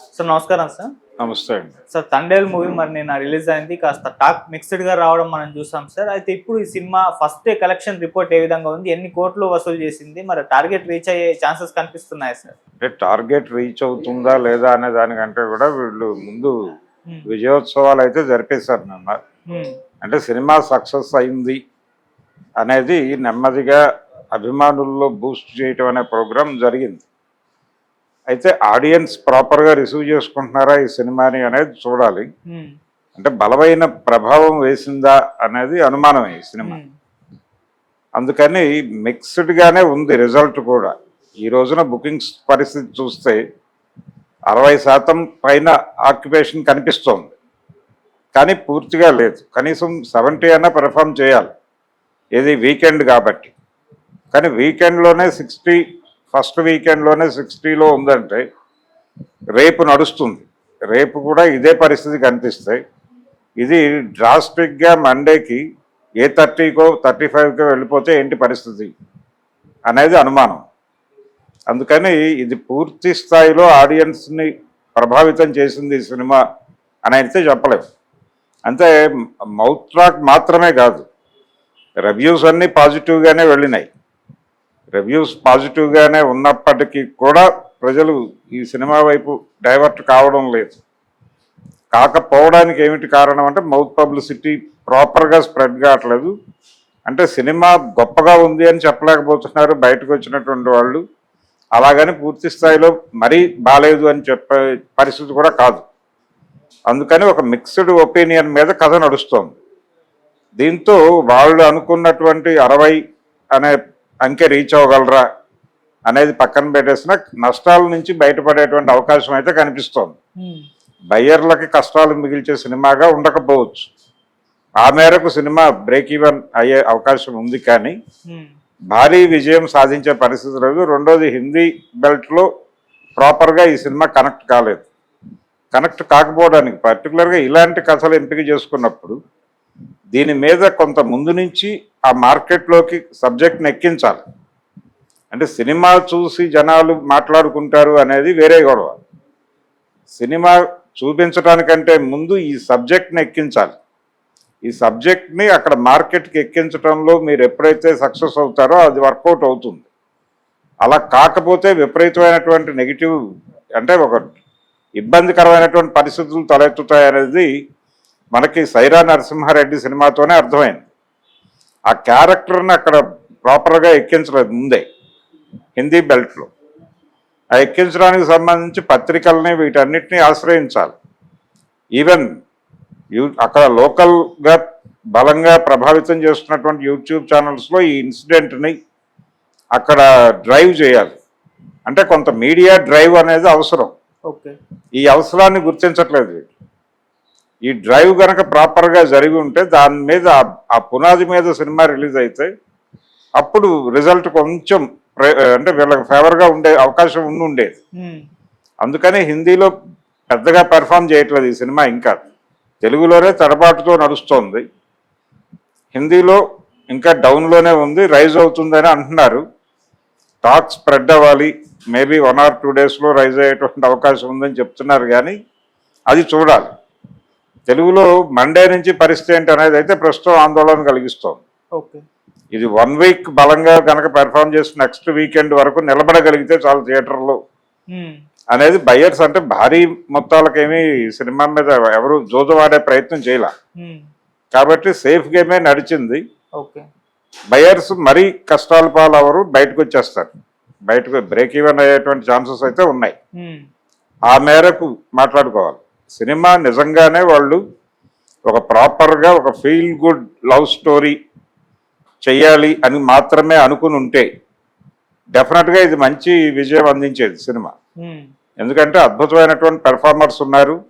Sir నమస్కారం sir. నమస్తే అండి. సార్ తండేల్ మూవీ మరి నిన్న రిలీజ్ అయింది. కాస్త టాక్ మిక్స్డ్గా రావడం మనం చూసాం సార్. అయితే ఇప్పుడు ఈ cinema first day collection report ఏ విధంగా ఉంది? ఎన్ని కోట్లు వసూలు చేసింది? మరి టార్గెట్ రీచ్ అయ్యే ఛాన్సెస్ కనిపిస్తున్నాయి సార్? అంటే టార్గెట్ రీచ్ అవుతుందా లేదా అనే దానికంటే కూడా వీళ్ళు ముందు Hmm. విజయోత్సవాలు అయితే జరిపేశారు నిన్న. Hmm. అంటే సినిమా సక్సెస్ అయింది అనేది నెమ్మదిగా అభిమానుల్లో బూస్ట్ చేయటం అనే ప్రోగ్రాం జరిగింది. అయితే ఆడియన్స్ ప్రాపర్గా రిసీవ్ చేసుకుంటున్నారా ఈ సినిమాని అనేది చూడాలి. అంటే బలమైన ప్రభావం వేసిందా అనేది అనుమానమే ఈ సినిమా. అందుకని మిక్స్డ్గానే ఉంది రిజల్ట్ కూడా. ఈ రోజున బుకింగ్స్ పరిస్థితి చూస్తే అరవై శాతం పైన ఆక్యుపేషన్ కనిపిస్తోంది. కానీ పూర్తిగా లేదు. కనీసం సెవెంటీ అన్నా పెర్ఫామ్ చేయాలి. ఇది వీకెండ్ కాబట్టి. కానీ వీకెండ్లోనే సిక్స్టీ ఫస్ట్ వీకెండ్లోనే సిక్స్టీలో ఉందంటే రేపు నడుస్తుంది. రేపు కూడా ఇదే పరిస్థితి కనిపిస్తాయి ఇది డ్రాస్టిక్గా మండేకి ఏ థర్టీకో థర్టీ ఫైవ్కో వెళ్ళిపోతే ఏంటి పరిస్థితి అనేది అనుమానం. అందుకని ఇది పూర్తి స్థాయిలో ఆడియన్స్ని ప్రభావితం చేసింది ఈ సినిమా అని అయితే చెప్పలేము అంటే మౌత్ ట్రాక్ మాత్రమే కాదు రివ్యూస్ అన్నీ పాజిటివ్గానే వెళ్ళినాయి. రివ్యూస్ పాజిటివ్గానే ఉన్నప్పటికీ కూడా ప్రజలు ఈ సినిమా వైపు డైవర్ట్ కావడం లేదు. కాకపోవడానికి ఏమిటి కారణం అంటే మౌత్ పబ్లిసిటీ ప్రాపర్గా స్ప్రెడ్ కావట్లేదు. అంటే సినిమా గొప్పగా ఉంది అని చెప్పలేకపోతున్నారు బయటకు వచ్చినటువంటి వాళ్ళు. అలాగని పూర్తి స్థాయిలో మరీ బాగాలేదు అని చెప్పే పరిస్థితి కూడా కాదు. అందుకని ఒక మిక్స్డ్ ఒపీనియన్ మీద కథ నడుస్తోంది. దీంతో వాళ్ళు అనుకున్నటువంటి అరవై అనే అంకె రీచ్ అవ్వగలరా అనేది పక్కన పెట్టేసిన నష్టాల నుంచి బయటపడేటువంటి అవకాశం అయితే కనిపిస్తోంది. బయ్యర్లకి కష్టాలు మిగిల్చే సినిమాగా ఉండకపోవచ్చు ఆ మేరకు సినిమా బ్రేక్ ఈవెన్ అయ్యే అవకాశం ఉంది కానీ. భారీ విజయం సాధించే పరిస్థితి లేదు రెండోది హిందీ బెల్ట్లో ప్రాపర్గా ఈ సినిమా కనెక్ట్ కాలేదు కనెక్ట్ కాకపోవడానికి పర్టికులర్గా ఇలాంటి కథలు ఎంపిక చేసుకున్నప్పుడు దీని మీద కొంత ముందు నుంచి ఆ మార్కెట్లోకి సబ్జెక్ట్ని ఎక్కించాలి అంటే సినిమా చూసి జనాలు మాట్లాడుకుంటారు అనేది వేరే గొడవ. సినిమా చూపించడానికంటే ముందు ఈ సబ్జెక్ట్ని ఎక్కించాలి ఈ సబ్జెక్ట్ని అక్కడ మార్కెట్కి ఎక్కించడంలో మీరు ఎప్పుడైతే సక్సెస్ అవుతారో అది వర్కౌట్ అవుతుంది. అలా కాకపోతే విపరీతమైనటువంటి నెగిటివ్ అంటే ఒక ఇబ్బందికరమైనటువంటి పరిస్థితులు తలెత్తుతాయి అనేది మనకి సైరా నరసింహారెడ్డి సినిమాతోనే అర్థమైంది. ఆ క్యారెక్టర్ని అక్కడ ప్రాపర్గా ఎక్కించలేదు ముందే హిందీ బెల్ట్లో. ఆ ఎక్కించడానికి సంబంధించి పత్రికల్ని వీటన్నిటిని ఆశ్రయించాలి. ఈవెన్ యూ అక్కడ లోకల్గా బలంగా ప్రభావితం చేస్తున్నటువంటి యూట్యూబ్ ఛానల్స్లో ఈ ఇన్సిడెంట్ని అక్కడ డ్రైవ్ చేయాలి. అంటే కొంత మీడియా డ్రైవ్ అనేది అవసరం. ఈ అవసరాన్ని గుర్తించట్లేదు. ఈ డ్రైవ్ కనుక ప్రాపర్గా జరిగి ఉంటే దాని మీద ఆ- పునాది మీద సినిమా రిలీజ్ అయితే అప్పుడు రిజల్ట్ కొంచెం అంటే వీళ్ళకి ఫేవర్గా ఉండే అవకాశం ఉండి ఉండేది. అందుకని హిందీలో పెద్దగా పెర్ఫామ్ చేయట్లేదు ఈ సినిమా ఇంకా. తెలుగులోనే తడబాటుతో నడుస్తోంది. హిందీలో ఇంకా డౌన్లోనే ఉంది రైజ్ అవుతుందని అంటున్నారు. టాక్ స్ప్రెడ్ అవ్వాలి మేబీ వన్ ఆర్ టూ డేస్లో రైజ్ అయ్యేటువంటి అవకాశం ఉందని చెప్తున్నారు కానీ అది చూడాలి. తెలుగులో మండే నుంచి పరిస్థితి ఏంటి అనేది అయితే ప్రస్తుతం ఆందోళన కలిగిస్తోంది. ఇది వన్ వీక్ బలంగా కనుక పెర్ఫామ్ చేసి నెక్స్ట్ వీకెండ్ వరకు నిలబడగలిగితే చాలు థియేటర్లో. అనేది బయ్యర్స్ అంటే భారీ మొత్తాలకేమీ సినిమా మీద ఎవరు జోదవాడే ప్రయత్నం చేయాల. కాబట్టి సేఫ్ గేమే నడిచింది. బయర్స్ మరీ కష్టాల పాలు ఎవరు బయటకు వచ్చేస్తారు బయటకు బ్రేక్ ఈవెన్ అయ్యేటువంటి ఛాన్సెస్ అయితే ఉన్నాయి. ఆ మేరకు మాట్లాడుకోవాలి సినిమా నిజంగానే వాళ్ళు ఒక ప్రాపర్గా ఒక ఫీల్ గుడ్ లవ్ స్టోరీ చెయ్యాలి అని మాత్రమే అనుకుని ఉంటే డెఫినెట్గా ఇది మంచి విజయం అందించేది సినిమా. ఎందుకంటే అద్భుతమైనటువంటి పెర్ఫార్మర్స్ ఉన్నారు.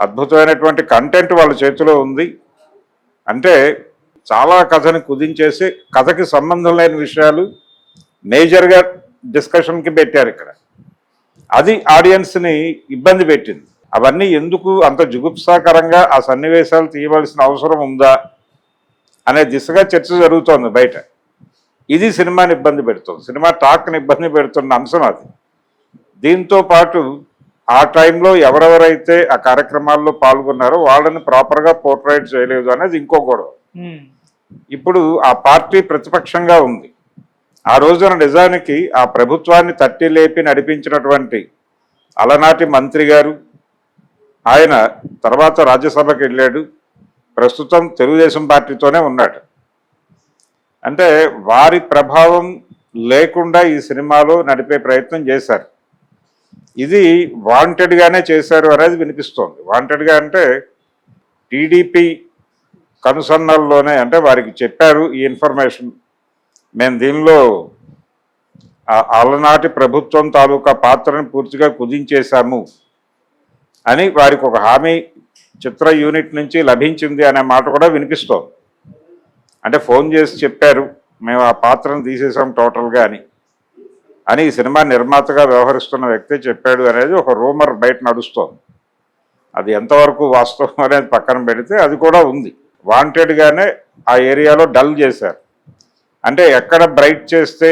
అద్భుతమైనటువంటి కంటెంట్ వాళ్ళ చేతిలో ఉంది. అంటే చాలా కథని కుదించేసి కథకి సంబంధం లేని విషయాలు మేజర్గా డిస్కషన్కి పెట్టారు ఇక్కడ. అది ఆడియన్స్ని ఇబ్బంది పెట్టింది. అవన్నీ ఎందుకు అంత జుగుప్సాకరంగా ఆ సన్నివేశాలు తీయవలసిన అవసరం ఉందా అనే దిశగా చర్చ జరుగుతోంది బయట. ఇది సినిమాని ఇబ్బంది పెడుతుంది. సినిమా టాక్ని ఇబ్బంది పెడుతున్న అంశం అది. దీంతో పాటు ఆ టైంలో ఎవరెవరైతే ఆ కార్యక్రమాల్లో పాల్గొన్నారో వాళ్ళని ప్రాపర్గా పోర్ట్రైట్ చేయలేదు అనేది ఇంకో గొడవ. ఇప్పుడు ఆ పార్టీ ప్రతిపక్షంగా ఉంది. ఆ రోజున నిజానికి ఆ ప్రభుత్వాన్ని తట్టి లేపి నడిపించినటువంటి అలనాటి మంత్రి గారు ఆయన తర్వాత రాజ్యసభకి వెళ్ళాడు. ప్రస్తుతం తెలుగుదేశం పార్టీతోనే ఉన్నాడు. అంటే వారి ప్రభావం లేకుండా ఈ సినిమాలో నడిపే ప్రయత్నం చేశారు. ఇది వాంటెడ్గానే చేశారు అనేది వినిపిస్తోంది. వాంటెడ్గా అంటే టీడీపీ కనుసన్నల్లోనే అంటే వారికి చెప్పారు ఈ ఇన్ఫర్మేషన్. మేము దీనిలో ఆ- అలనాటి ప్రభుత్వం తాలూకా పాత్రను పూర్తిగా కుదించేశాము. అని వారికి ఒక హామీ చిత్ర యూనిట్ నుంచి లభించింది అనే మాట కూడా వినిపిస్తోంది. అంటే ఫోన్ చేసి చెప్పారు మేము ఆ పాత్రను తీసేసాం టోటల్గా అని. అని ఈ సినిమా నిర్మాతగా వ్యవహరిస్తున్న వ్యక్తి చెప్పాడు అనేది ఒక రూమర్ బయట నడుస్తోంది. అది ఎంతవరకు వాస్తవం అనేది పక్కన పెడితే అది కూడా ఉంది. వాంటెడ్గానే ఆ ఏరియాలో డల్ చేశారు. అంటే ఎక్కడ బ్రైట్ చేస్తే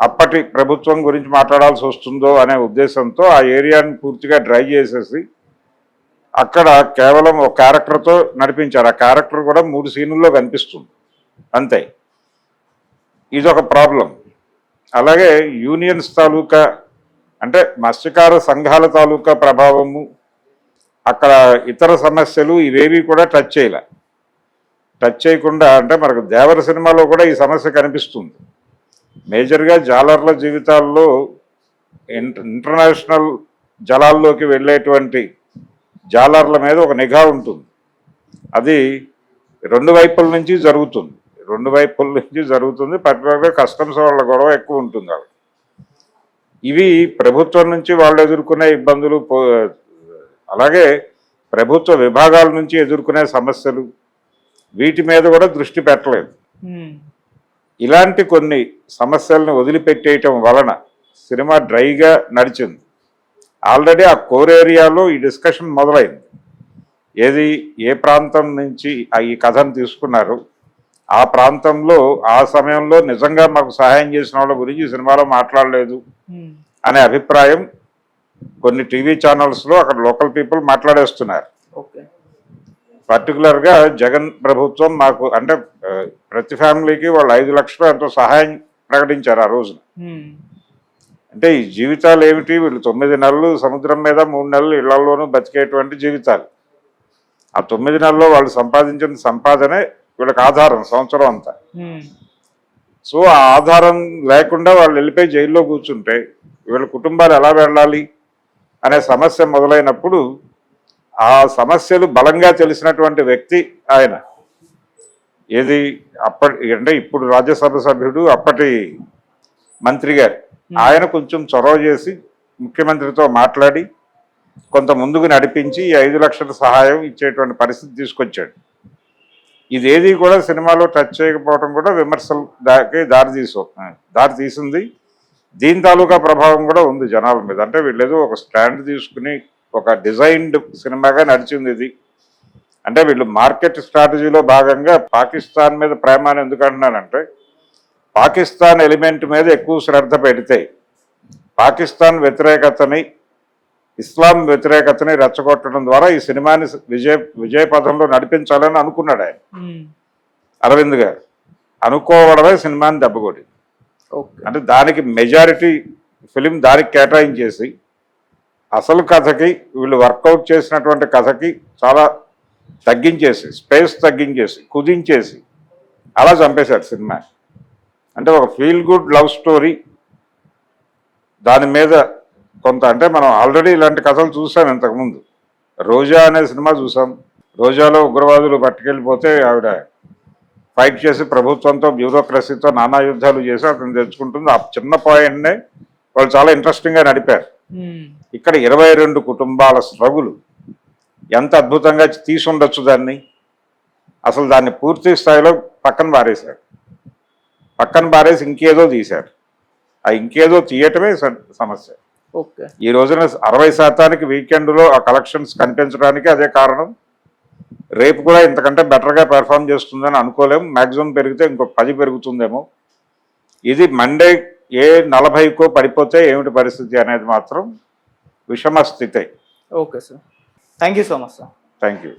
అప్పటి ప్రభుత్వం గురించి మాట్లాడాల్సి వస్తుందో అనే ఉద్దేశంతో ఆ ఏరియాని పూర్తిగా డ్రై చేసేసి అక్కడ కేవలం ఒక క్యారెక్టర్తో నడిపించారు. ఆ క్యారెక్టర్ కూడా మూడు సీనుల్లో కనిపిస్తుంది. అంతే. ఇది ఒక ప్రాబ్లం. అలాగే యూనియన్స్ తాలూకా అంటే మత్స్యకార సంఘాల తాలూకా ప్రభావము అక్కడ ఇతర సమస్యలు ఇవేవి కూడా టచ్ చేయలే. టచ్ చేయకుండా అంటే మనకు దేవర సినిమాలో కూడా ఈ సమస్య కనిపిస్తుంది. మేజర్గా జాలర్ల జీవితాల్లో ఇంట- ఇంటర్నేషనల్ జలాల్లోకి వెళ్ళేటువంటి జాలర్ల మీద ఒక నిఘా ఉంటుంది. అది రెండు వైపుల నుంచి జరుగుతుంది. రెండు వైపుల నుంచి జరుగుతుంది. పర్టికులర్గా కస్టమ్స్ వాళ్ళ గొడవ ఎక్కువ ఉంటుంది వాళ్ళకి ఇవి ప్రభుత్వం నుంచి వాళ్ళు ఎదుర్కొనే ఇబ్బందులు అలాగే ప్రభుత్వ విభాగాల నుంచి ఎదుర్కొనే సమస్యలు వీటి మీద కూడా దృష్టి పెట్టలేదు. ఇలాంటి కొన్ని సమస్యలను వదిలిపెట్టేయటం వలన సినిమా డ్రైగా నడిచింది. ఆల్రెడీ ఆ కోర్ ఏరియాలో ఈ డిస్కషన్ మొదలైంది. ఏది ఏ ప్రాంతం నుంచి ఈ కథను తీసుకున్నారు? ఆ ప్రాంతంలో ఆ సమయంలో నిజంగా మాకు సహాయం చేసిన వాళ్ళ గురించి సినిమాలో మాట్లాడలేదు అనే అభిప్రాయం కొన్ని టీవీ ఛానల్స్లో అక్కడ లోకల్ పీపుల్ మాట్లాడేస్తున్నారు. పర్టికులర్గా జగన్ ప్రభుత్వం మాకు అంటే ప్రతి ఫ్యామిలీకి వాళ్ళు ఐదు లక్షలు ఎంతో సహాయం ప్రకటించారు ఆ రోజున. అంటే ఈ జీవితాలు ఏమిటి? వీళ్ళు తొమ్మిది నెలలు సముద్రం మీద మూడు నెలలు ఇళ్ళలోనూ బతికేటువంటి జీవితాలు. ఆ తొమ్మిది నెలల్లో వాళ్ళు సంపాదించిన సంపాదనే వీళ్ళకి ఆధారం సంవత్సరం అంతా. సో ఆ ఆధారం లేకుండా వాళ్ళు వెళ్ళిపోయి జైల్లో కూర్చుంటే వీళ్ళ కుటుంబాలు ఎలా వెళ్ళాలి అనే సమస్య మొదలైనప్పుడు ఆ సమస్యలు బలంగా తెలిసినటువంటి వ్యక్తి ఆయన. ఏది అప్పటి అంటే ఇప్పుడు రాజ్యసభ సభ్యుడు అప్పటి మంత్రి గారు. ఆయన కొంచెం చొరవ చేసి ముఖ్యమంత్రితో మాట్లాడి కొంత ముందుకు నడిపించి ఐదు లక్షల సహాయం ఇచ్చేటువంటి పరిస్థితి తీసుకొచ్చాడు. ఇదేది కూడా సినిమాలో టచ్ చేయకపోవడం కూడా విమర్శలు దాకి దారి తీసు దారి తీసింది. దీని తాలూకా ప్రభావం కూడా ఉంది జనాల మీద. అంటే వీళ్ళేదో ఒక స్టాండ్ తీసుకుని ఒక డిజైన్డ్ సినిమాగా నడిచింది ఇది. అంటే వీళ్ళు మార్కెట్ స్ట్రాటజీలో భాగంగా పాకిస్తాన్ మీద ప్రేమ అని ఎందుకు అంటున్నానంటే పాకిస్తాన్ ఎలిమెంట్ మీద ఎక్కువ శ్రద్ధ పెడితే పాకిస్తాన్ వ్యతిరేకతని ఇస్లాం వ్యతిరేకతని రెచ్చగొట్టడం ద్వారా ఈ సినిమాని విజయ విజయ పథంలో నడిపించాలని అనుకున్నాడు ఆయన. అరవింద్ గారు. అనుకోవడమే సినిమాని దెబ్బకొట్టింది అంటే దానికి మెజారిటీ ఫిలిం దానికి కేటాయించేసి అసలు కథకి వీళ్ళు వర్కౌట్ చేసినటువంటి కథకి చాలా తగ్గించేసి స్పేస్ తగ్గించేసి కుదించేసి అలా చంపేశారు సినిమా. అంటే ఒక ఫీల్ గుడ్ లవ్ స్టోరీ. దాని మీద కొంత అంటే మనం ఆల్రెడీ ఇలాంటి కథలు చూసాం ఇంతకుముందు. రోజా అనే సినిమా చూసాం. రోజాలో ఉగ్రవాదులు పట్టుకెళ్ళిపోతే ఆవిడ ఫైట్ చేసి ప్రభుత్వంతో బ్యూరోక్రసీతో నానా యుద్ధాలు చేసి అతను తెచ్చుకుంటుంది. ఆ చిన్న పాయింట్నే వాళ్ళు చాలా ఇంట్రెస్టింగ్గా నడిపారు. ఇక్కడ ఇరవై రెండు కుటుంబాల స్ట్రగులు. ఎంత అద్భుతంగా తీసుండొచ్చు దాన్ని? అసలు దాన్ని పూర్తి స్థాయిలో పక్కన పారేశారు పక్కన పారేసి ఇంకేదో తీశారు ఆ ఇంకేదో తీయటమే సమస్య. ఓకే. ఈ రోజున అరవై శాతానికి వీకెండ్లో ఆ కలెక్షన్స్ కనిపించడానికి అదే కారణం. రేపు కూడా ఇంతకంటే బెటర్గా పెర్ఫామ్ చేస్తుందని అనుకోలేం. మ్యాక్సిమం పెరిగితే ఇంకో పది పెరుగుతుందేమో. ఇది మండే ఏ నలభైకో పడిపోతే ఏమిటి పరిస్థితి అనేది మాత్రం విషమ స్థితి okay sir thank you so much sir thank you